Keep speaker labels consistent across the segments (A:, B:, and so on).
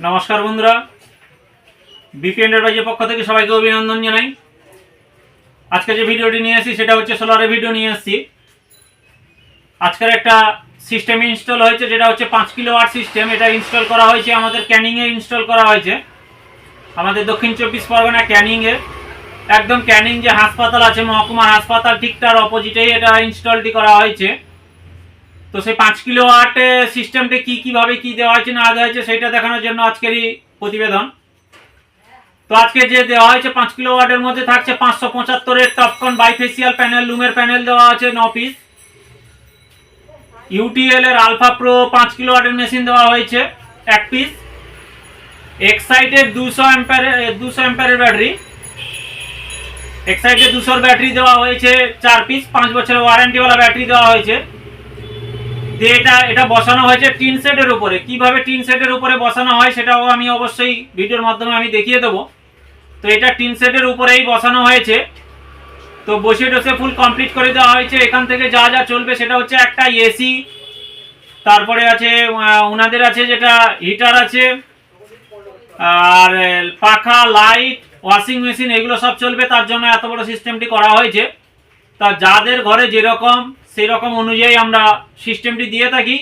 A: নমস্কার বন্ধুরা। বিপি এন্টারপ্রাইজের পক্ষ থেকে সবাইকে অভিনন্দন জানাই। আজকে যে ভিডিওটি নিয়ে আসি, সেটা হচ্ছে সোলারের ভিডিও নিয়ে এসেছি আজকের একটা সিস্টেম ইনস্টল হয়েছে, যেটা হচ্ছে পাঁচ কিলো ওয়াট সিস্টেম এটা ইনস্টল করা হয়েছে, আমাদের ক্যানিংয়ে ইনস্টল করা হয়েছে। আমাদের দক্ষিণ চব্বিশ পরগনা ক্যানিংয়ে একদম ক্যানিং যে হাসপাতাল আছে মহকুমা হাসপাতাল, ঠিক তার অপোজিটেই এটা ইনস্টলটি করা হয়েছে। তো সেই পাঁচ কিলো ওয়াট সিস্টেমটা কি কীভাবে কি দেওয়া হয়েছে, না দেওয়া হয়েছে, সেটা দেখানোর জন্য আজকেরই প্রতিবেদন। তো আজকে যে দেওয়া হয়েছে পাঁচ কিলো ওয়াটের মধ্যে থাকছে পাঁচশো পঁচাত্তরের টপকন বাইফেসিয়াল প্যানেল লুমের প্যানেল দেওয়া আছে ন পিস ইউটিএল এর আলফা প্রো পাঁচ কিলো ওয়াটের মেশিন দেওয়া হয়েছে এক পিস এক্সাইটের দুশো অ্যাম্পারের দুশো অ্যাম্পারের ব্যাটারি এক্সাইটের দুশোর ব্যাটারি দেওয়া হয়েছে চার পিস পাঁচ বছরের ওয়ারেন্টিওয়ালা ব্যাটারি দেওয়া হয়েছে। দিয়ে এটা এটা বসানো হয়েছে টিন সেটের উপরে। কীভাবে টিন সেটের উপরে বসানো হয় সেটাও আমি অবশ্যই ভিডিওর মাধ্যমে আমি দেখিয়ে দেবো। তো এটা টিন সেটের উপরেই বসানো হয়েছে। তো বসে টসে ফুল কমপ্লিট করে দেওয়া হয়েছে। এখান থেকে যা যা চলবে সেটা হচ্ছে একটা এসি তারপরে আছে ওনাদের আছে যেটা হিটার আছে, আর পাখা লাইট ওয়াশিং মেশিন এগুলো সব চলবে। তার জন্য এত বড় সিস্টেমটি করা হয়েছে। তা যাদের ঘরে যেরকম সেই রকম অনুযায়ী আমরা সিস্টেমটি দিয়ে থাকি।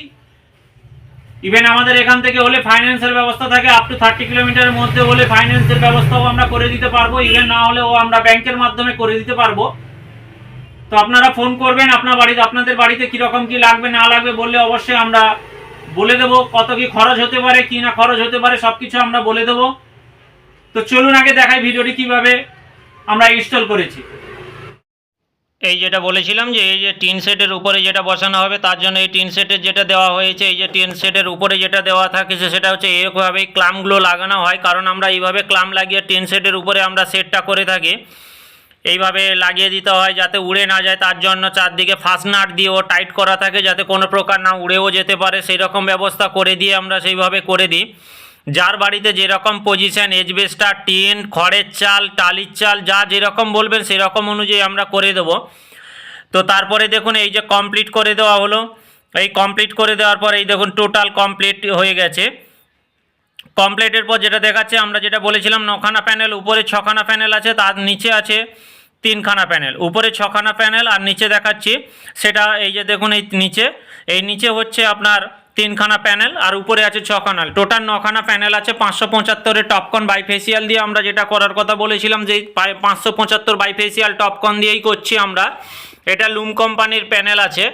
A: ইভেন আমাদের এখান থেকে হলে ফাইন্যান্সের ব্যবস্থা থাকে আপ টু থার্টি কিলোমিটারের মধ্যে হলে ফাইন্যান্সের ব্যবস্থাও আমরা করে দিতে পারব ইভেন না হলেও আমরা ব্যাংকের মাধ্যমে করে দিতে পারব। তো আপনারা ফোন করবেন, আপনার বাড়িতে, আপনাদের বাড়িতে কীরকম কি লাগবে, না লাগবে বললে অবশ্যই আমরা বলে দেবো, কত কি খরচ হতে পারে, কি না খরচ হতে পারে সব কিছু আমরা বলে দেবো। তো চলুন আগে দেখাই ভিডিওটি কীভাবে আমরা ইনস্টল করেছি। এই যেটা বলেছিলাম যে এই যে টিন সেটের উপরে যেটা বসানো হবে, তার জন্য এই টিন সেটের যেটা দেওয়া হয়েছে, এই যে টিন সেটের উপরে যেটা দেওয়া থাকে সেটা হচ্ছে এরকমভাবেই ক্লামগুলো লাগানো হয়। কারণ আমরা এইভাবে ক্লাম লাগিয়ে টিন সেটের উপরে আমরা সেটটা করে থাকি। এইভাবে লাগিয়ে দিতে হয় যাতে উড়ে না যায়। তার জন্য চারদিকে ফাস্ট দিয়েও টাইট করা থাকে যাতে কোনো প্রকার না উড়েও যেতে পারে। সেই রকম ব্যবস্থা করে দিয়ে আমরা সেইভাবে করে দিই। যার বাড়িতে যেরকম পজিশন এজবেস্টার টিন, খড়ের চাল, টালির চাল, যা যেরকম বলবেন সেরকম অনুযায়ী আমরা করে দেবো। তো তারপরে দেখুন, এই যে কমপ্লিট করে দেওয়া হলো। এই কমপ্লিট করে দেওয়ার পর এই দেখুন টোটাল কমপ্লিট হয়ে গেছে। কমপ্লিটের পর যেটা দেখাচ্ছে, আমরা যেটা বলেছিলাম, নখানা প্যানেল উপরে ছখানা প্যানেল আছে, তার নিচে আছে তিনখানা প্যানেল উপরে ছখানা প্যানেল আর নিচে দেখাচ্ছি, সেটা এই যে দেখুন, এই নিচে। এই নিচে হচ্ছে আপনার তিনখানা প্যানেল আর উপরে আছে ছখানা। টোটাল নখানা প্যানেল আছে পাঁচশো পঁচাত্তরের টপকন বাইফেসিয়াল দিয়ে আমরা যেটা করার কথা বলেছিলাম যে পাঁচশো পঁচাত্তর বাইফেসিয়াল টপকন দিয়েই করছি আমরা। এটা লুম কোম্পানির প্যানেল আছে।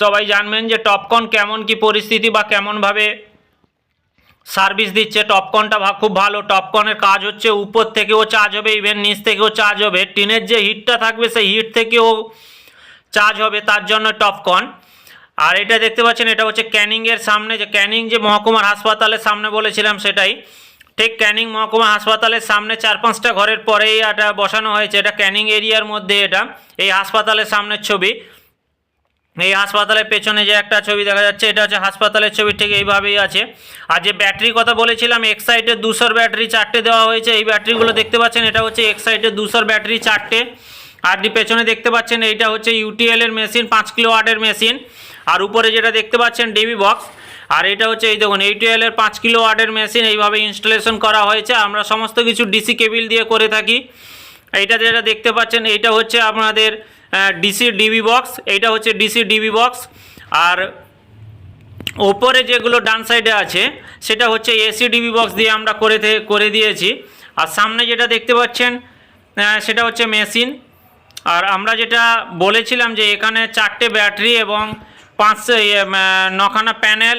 A: সবাই জানবেন যে টপকন কেমন কি পরিস্থিতি বা কেমনভাবে সার্ভিস দিচ্ছে। টপকনটা খুব ভালো। টপকনের কাজ হচ্ছে উপর থেকেও চার্জ হবে ইভেন নিচ থেকেও চার্জ হবে। টিনের যে হিটটা থাকবে, সেই হিট থেকেও চার্জ হবে, তার জন্য টপকন আর এটা দেখতে পাচ্ছেন, এটা হচ্ছে ক্যানিংয়ের সামনে, যে ক্যানিং যে মহকুমার হাসপাতালের সামনে বলেছিলাম সেটাই। ঠিক ক্যানিং মহকুমা হাসপাতালের সামনে চার পাঁচটা ঘরের পরেই এটা বসানো হয়েছে, এটা ক্যানিং এরিয়ার মধ্যে এটা, এই হাসপাতালের সামনের ছবি। এই হাসপাতালের পেছনে যে একটা ছবি দেখা যাচ্ছে, এটা হচ্ছে হাসপাতালের ছবি, ঠিক এইভাবেই আছে। আর যে ব্যাটারি কথা বলেছিলাম এক্সাইটের দুশোর ব্যাটারি চারটে দেওয়া হয়েছে, এই ব্যাটারিগুলো দেখতে পাচ্ছেন, এটা হচ্ছে এক্সাইটের দুশোর ব্যাটারি চারটে। আর পেছনে দেখতে পাচ্ছেন, এইটা হচ্ছে ইউটিএল এর মেশিন, পাঁচ কিলো ওয়াটের মেশিন। আর উপরে যেটা দেখতে পাচ্ছেন ডিবি বক্স আর এটা হচ্ছে এই দেখুন ইউটিএল এর পাঁচ কিলো ওয়াটের মেশিন, এইভাবে ইনস্টলেশন করা হয়েছে। আমরা সমস্ত কিছু ডিসি কেবিল দিয়ে করে থাকি। এইটা যেটা দেখতে পাচ্ছেন, এইটা হচ্ছে আপনাদের ডিসি ডিবি বক্স এইটা হচ্ছে ডিসি ডিবি বক্স আর ওপরে যেগুলো ডান সাইডে আছে, সেটা হচ্ছে এসি ডিবি বক্স দিয়ে আমরা করে করে দিয়েছি। আর সামনে যেটা দেখতে পাচ্ছেন সেটা হচ্ছে মেশিন। আর আমরা যেটা বলেছিলাম যে এখানে চারটে ব্যাটারি এবং পাঁচ আহ, নখানা প্যানেল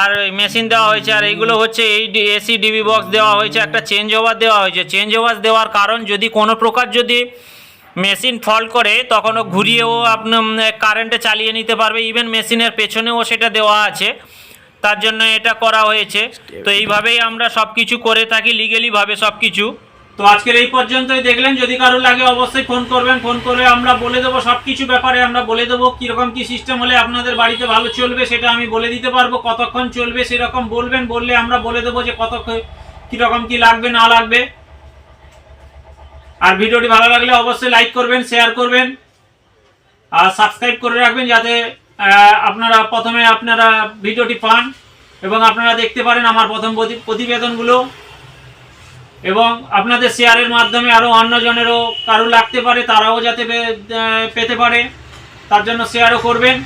A: আর মেশিন দেওয়া হয়েছে। আর এইগুলো হচ্ছে এই এসি ডিবি বক্স দেওয়া হয়েছে একটা চেঞ্জ ওভার দেওয়া হয়েছে। চেঞ্জ ওভার দেওয়ার কারণ যদি কোনো প্রকার যদি মেশিন ফল্ট করে তখন ও ঘুরিয়েও আপনার কারেন্টে চালিয়ে নিতে পারবে। ইভেন মেশিনের পেছনেও সেটা দেওয়া আছে। তার জন্য এটা করা হয়েছে। তো এইভাবেই আমরা সব কিছু করে থাকি লিগেলিভাবে সব কিছু তো আজকের এই পর্যন্তই। দেখলেন, যদি কারও লাগে অবশ্যই ফোন করবেন। ফোন করে আমরা বলে দেবো সব কিছু ব্যাপারে, আমরা বলে দেবো কীরকম কী সিস্টেম হলে আপনাদের বাড়িতে ভালো চলবে, সেটা আমি বলে দিতে পারব। কতক্ষণ চলবে, সেরকম বলবেন, বললে আমরা বলে দেবো যে কত কীরকম কী লাগবে, না লাগবে। আর ভিডিওটি ভালো লাগলে অবশ্যই লাইক করবেন শেয়ার করবেন। আর সাবস্ক্রাইব করে রাখবেন যাতে আপনারা প্রথমে আপনারা ভিডিওটি পান এবং আপনারা দেখতে পারেন আমার প্রথম প্রতি- প্রতিবেদনগুলো। এবং আপনাদের শেয়ারের মাধ্যমে আরও অন্যজনেরও কারও লাগতে পারে, তারাও যাতে পেতে পারে, তার জন্য শেয়ারও করবেন।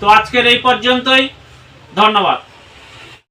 A: তো আজকের এই পর্যন্তই, ধন্যবাদ।